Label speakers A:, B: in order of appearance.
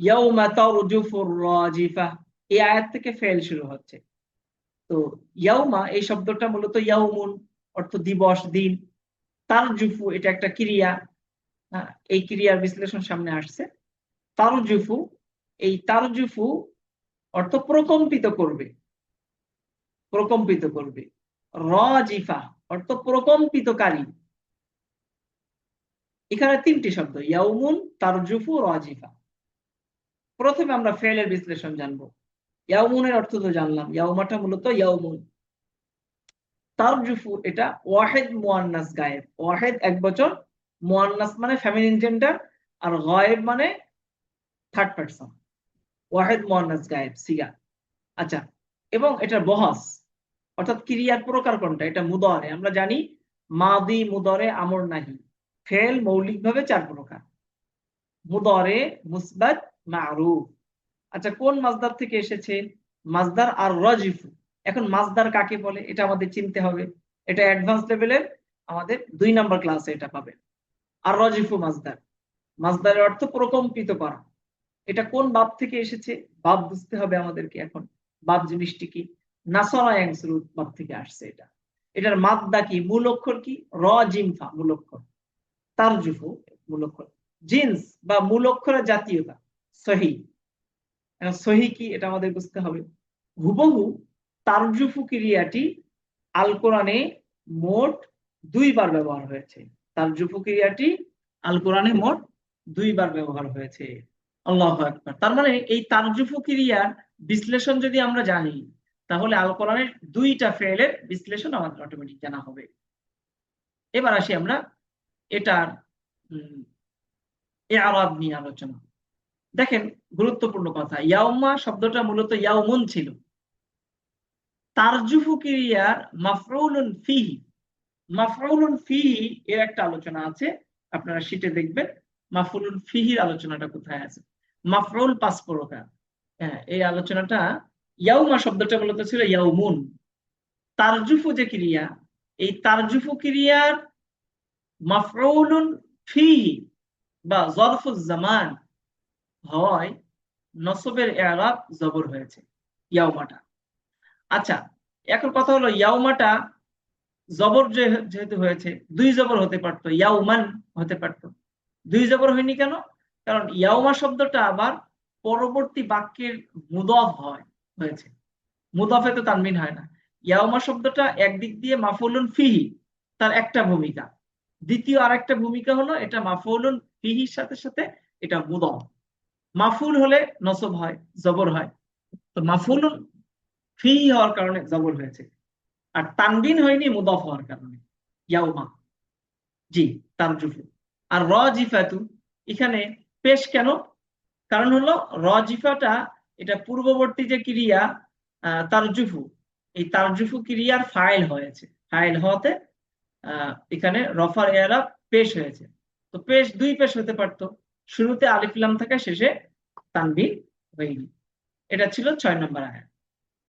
A: ইয়াউমা তারজুফুর রাজিফা। এই আয়াত থেকে ফেল শুরু হচ্ছে। তো ইয়াউমা এই শব্দটা মূলত ইয়াউমুন অর্থ দিবস দিন। তারজুফু এটা একটা ক্রিয়া। হ্যাঁ, এই ক্রিয়ার বিশ্লেষণ সামনে আসছে। তারজুফু এই তারজুফু অর্থ প্রকম্পিত করবে। প্রকম্পিত করবে। রাজিফা অর্থ প্রকম্পিতকারী। এখানে তিনটি শব্দ ইয়াউমুন তারজুফু রাজিফা। প্রথমে আমরা ফেলের বিশ্লেষণ জানব। ইয়াউমুনের অর্থ তো জানলাম, ইয়াউমাটা মূলত ইয়াউমুন। তারজুফু, এটা ওয়াহেদ মুয়ান্নাস গায়েব। ওয়াহেদ এক বছর, মুয়ান্নাস মানে ফেমিনিন জেন্ডার আর গায়েব মানে থার্ড পারসন ওয়াহেদ মুয়ান্নাস গায়েব, সিগা। আচ্ছা এবং এটা বহাস, অর্থাৎ ক্রিয়ার প্রকার কোনটা? এটা মুদরে। আমরা জানি মাদি, মুদরে, আমর নাহি। ফেল মৌলিকভাবে চার প্রকার। মুদরে, মুসবাত মারুফ আচ্ছা কোন মাজদার থেকে এসেছে? মাজদার আর রজিফু। এখন মাজদার কাকে বলে? এটা আমাদের চিনতে হবে। এটা অ্যাডভান্স লেভেলের আমাদের দুই নাম্বার ক্লাসে এটা পাবে আর রজিফু মাজদার মাজদারের অর্থ প্রকম্পিত করা। এটা কোন বাপ থেকে এসেছে? বাপ বুঝতে হবে আমাদেরকে এখন। বাপ জিনিসটি কি? নাসরা বাপ থেকে আসছে এটা। এটার মাদ্দা কি? মূল অক্ষর কি? র জিমফা মূল অক্ষর। তারজুফু, মূল অক্ষর। জিন্স বা মূল অক্ষরের জাতীয়তা। সহি। সহি কি? এটা আমাদের বুঝতে হবে। হুবহু তারজুফু ক্রিয়াটি আল কোরআনে মোট দুইবার ব্যবহার হয়েছে। তারজুফু ক্রিয়াটি আল কোরআনে মোট দুইবার ব্যবহার হয়েছে। আল্লাহ তার মানে এই তারজুফু ক্রিয়ার বিশ্লেষণ যদি আমরা জানি, তাহলে আল কোরআনের দুইটা ফেলের বিশ্লেষণ আমাদের অটোমেটিক জানা হবে। এবার আসি আমরা এটার এ আরব নিয়ে আলোচনা। দেখেন গুরুত্বপূর্ণ কথা, ইয়াউমা শব্দটা মূলত ইয়াউমুন ছিল। তারজুফু ক্রিয়ার মাফরুলুন ফিহি। মাফরুলুন ফিহি এর একটা আলোচনা আছে, আপনারা শীটে দেখবেন মাফরুল ফিহির আলোচনাটা কোথায় আছে? মাফরুল পাঁচ হ্যাঁ এই আলোচনাটা ইয়াউমা শব্দটা মূলত ছিল ইয়াউমুন। তারজুফু যে ক্রিয়া, এই তারজুফু ক্রিয়ার মাফরুলুন ফিহি বা জরফুজ জামান হয়, নসবের এরাব জবর হয়েছে ইয়াউমাটা আচ্ছা এখন কথা হলো ইয়াউমাটা জবর যেহেতু হয়েছে, দুই জবর হতে পারতো ইয়াউমান হতে পারতো। দুই জবর হয়নি কেন? কারণ ইয়াউমা শব্দটা আবার পরবর্তী বাক্যের মুদফ হয়, হয়েছে। মুদফে তো তানমিন হয় না। ইয়াউমা শব্দটা একদিক দিয়ে মাফুলুন ফিহি, তার একটা ভূমিকা। দ্বিতীয় আরেকটা ভূমিকা হলো এটা মাফুলুন ফিহির সাথে সাথে এটা মুদফ। মাফুল হলে নসব হয়, জবর হয়। তো মাফুল ফি হওয়ার কারণে জবর হয়েছে। আর তানবিন হয়নি, মুদফ হওয়ার কারণে। ইয়াউমা। জি তারজুফু আর র জিফাতু এখানে পেশ কেন? কারণ হলো র জিফাটা এটা পূর্ববর্তী যে ক্রিয়া তারজুফু এই তারজুফু ক্রিয়ার ফাইল হয়েছে। ফাইল হওয়াতে এখানে রফার এরা পেশ হয়েছে। তো পেশ, দুই পেশ হতে পারতো। শুরুতে আলিফিলাম থাকা শেষে তানবিন হয়নি। এটা ছিল ছয় নম্বর আয়াত।